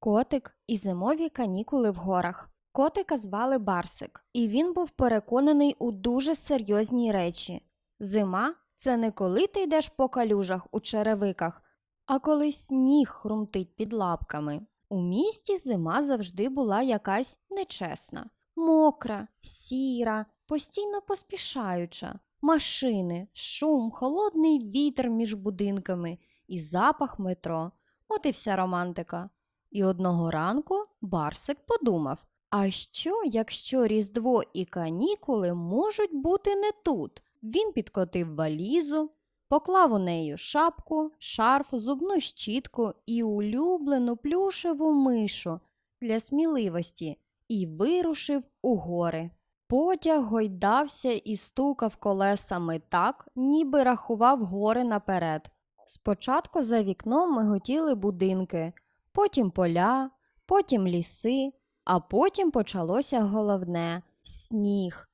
Котик і зимові канікули в горах. Котика звали Барсик, і він був переконаний у дуже серйозній речі. Зима це не коли ти йдеш по калюжах у черевиках, а коли сніг хрумтить під лапками. У місті зима завжди була якась нечесна, мокра, сіра, постійно поспішаюча. Машини, шум, холодний вітер між будинками і запах метро. От і вся романтика. І одного ранку Барсик подумав: а що, якщо Різдво і канікули можуть бути не тут? Він підкотив валізу, поклав у неї шапку, шарф, зубну щітку і улюблену плюшеву мишу для сміливості і вирушив у гори. Потяг гойдався і стукав колесами так, ніби рахував гори наперед. Спочатку за вікном миготіли будинки, потім поля, потім ліси, а потім почалося головне сніг.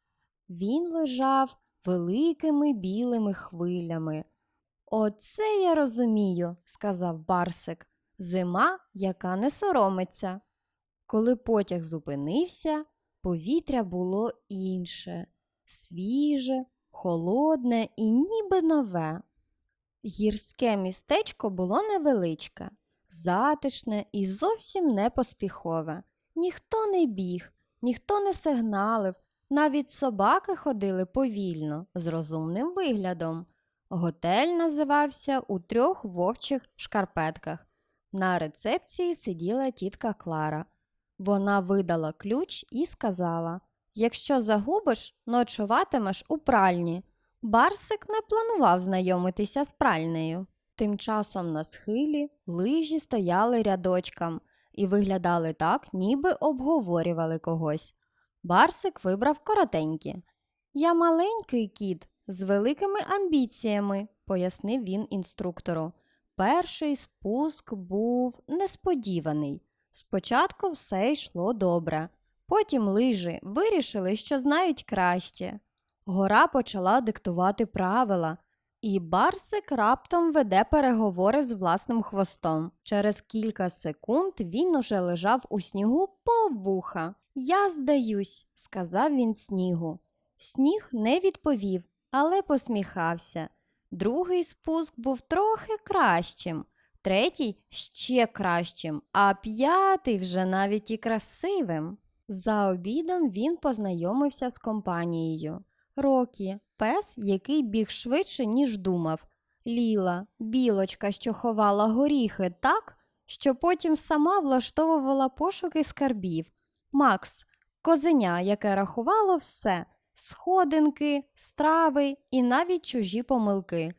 Він лежав великими білими хвилями. Оце я розумію, сказав Барсик, зима, яка не соромиться. Коли потяг зупинився, повітря було інше, свіже, холодне і ніби нове. Гірське містечко було невеличке, затишне і зовсім не поспіхове. Ніхто не біг, ніхто не сигналив, навіть собаки ходили повільно, з розумним виглядом. Готель називався у трьох вовчих шкарпетках. На рецепції сиділа тітка Клара. Вона видала ключ і сказала: Якщо загубиш, ночуватимеш у пральні. Барсик не планував знайомитися з пральнею. Тим часом на схилі лижі стояли рядочком і виглядали так, ніби обговорювали когось. Барсик вибрав коротенькі. Я маленький кіт з великими амбіціями, пояснив він інструктору. Перший спуск був несподіваний. Спочатку все йшло добре. Потім лижі вирішили, що знають краще. Гора почала диктувати правила, і Барсик раптом веде переговори з власним хвостом. Через кілька секунд він уже лежав у снігу по вуха. Я здаюсь, сказав він снігу. Сніг не відповів, але посміхався. Другий спуск був трохи кращим, третій ще кращим, а п'ятий вже навіть і красивим. За обідом він познайомився з компанією. Рокі, пес, який біг швидше, ніж думав. Ліла, білочка, що ховала горіхи так, що потім сама влаштовувала пошуки скарбів. Макс, козеня, яке рахувало все сходинки, страви і навіть чужі помилки.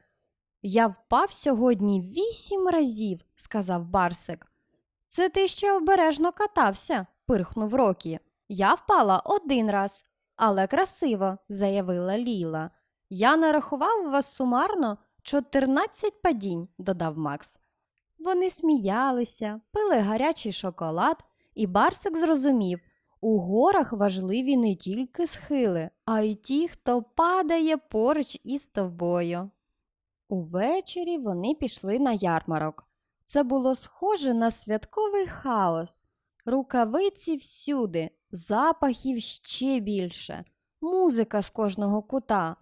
Я впав сьогодні вісім разів, сказав Барсик. Це ти ще обережно катався, пирхнув Рокі. Я впала один раз, але красиво, заявила Ліла. Я нарахував вас сумарно 14 падінь, додав Макс. Вони сміялися, пили гарячий шоколад, і Барсик зрозумів, у горах важливі не тільки схили, а й ті, хто падає поруч із тобою. Увечері вони пішли на ярмарок. Це було схоже на святковий хаос. Рукавиці всюди, запахів ще більше, музика з кожного кута.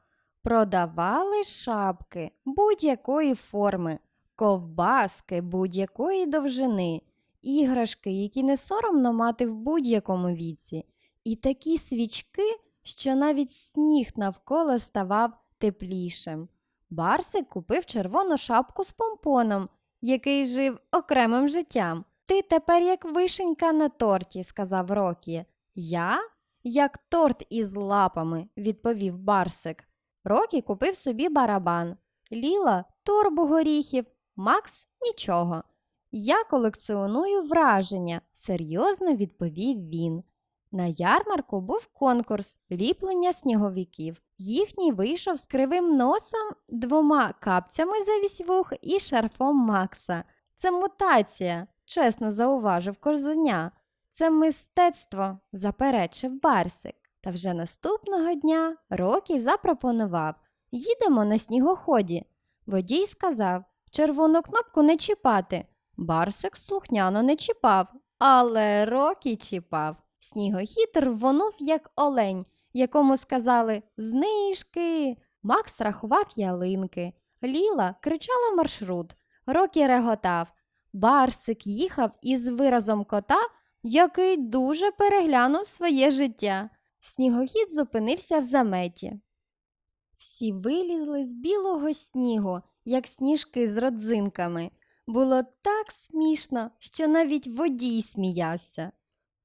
Продавали шапки будь-якої форми, ковбаски будь-якої довжини, іграшки, які не соромно мати в будь-якому віці, і такі свічки, що навіть сніг навколо ставав теплішим. Барсик купив червону шапку з помпоном, який жив окремим життям. Ти тепер як вишенька на торті, сказав Рокі. Я? Як торт із лапами, відповів Барсик. Рокі купив собі барабан, Ліла торбу горіхів, Макс нічого. Я колекціоную враження, серйозно відповів він. На ярмарку був конкурс ліплення сніговиків. Їхній вийшов з кривим носом, двома капцями завісь вух і шарфом Макса. Це мутація, чесно зауважив козеня. Це мистецтво, заперечив Барсик. Та вже наступного дня Рокі запропонував їдемо на снігоході. Водій сказав червону кнопку не чіпати. Барсик слухняно не чіпав, Але Рокі чіпав. Снігохід рвонув, як олень, якому сказали знижки. Макс рахував ялинки. Ліла кричала маршрут. Рокі реготав. Барсик їхав із виразом кота, який дуже переглянув своє життя. Снігохід зупинився в заметі. Всі вилізли з білого снігу, як сніжки з родзинками. Було так смішно, що навіть водій сміявся.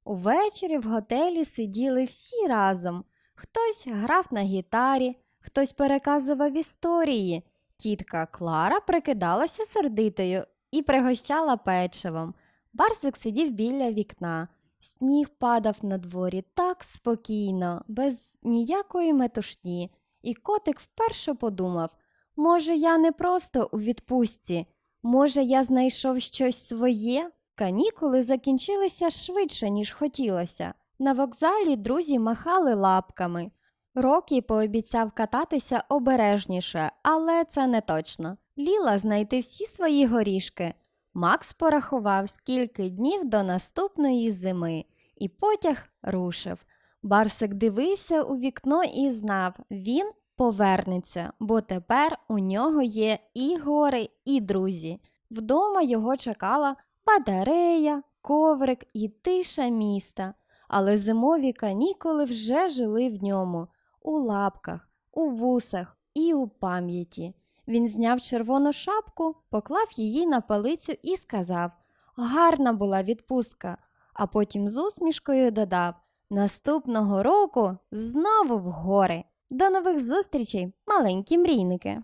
Увечері в готелі сиділи всі разом. Хтось грав на гітарі, хтось переказував історії. Тітка Клара прикидалася сердитою і пригощала печивом. Барсик сидів біля вікна. Сніг падав на дворі так спокійно, без ніякої метушні, і котик вперше подумав може, я не просто у відпустці, може, я знайшов щось своє? Канікули закінчилися швидше, ніж хотілося. На вокзалі друзі махали лапками. Рокі пообіцяв кататися обережніше, але це не точно. Ліла знайти всі свої горішки. Макс порахував, скільки днів до наступної зими, і потяг рушив. Барсик дивився у вікно і знав, він повернеться, бо тепер у нього є і гори, і друзі. Вдома його чекала батарея, коврик і тиша міста. Але зимові канікули вже жили в ньому у лапках, у вусах і у пам'яті. Він зняв червону шапку, поклав її на палицю і сказав Гарна була відпустка, а потім з усмішкою додав Наступного року знову в гори. До нових зустрічей, маленькі мрійники!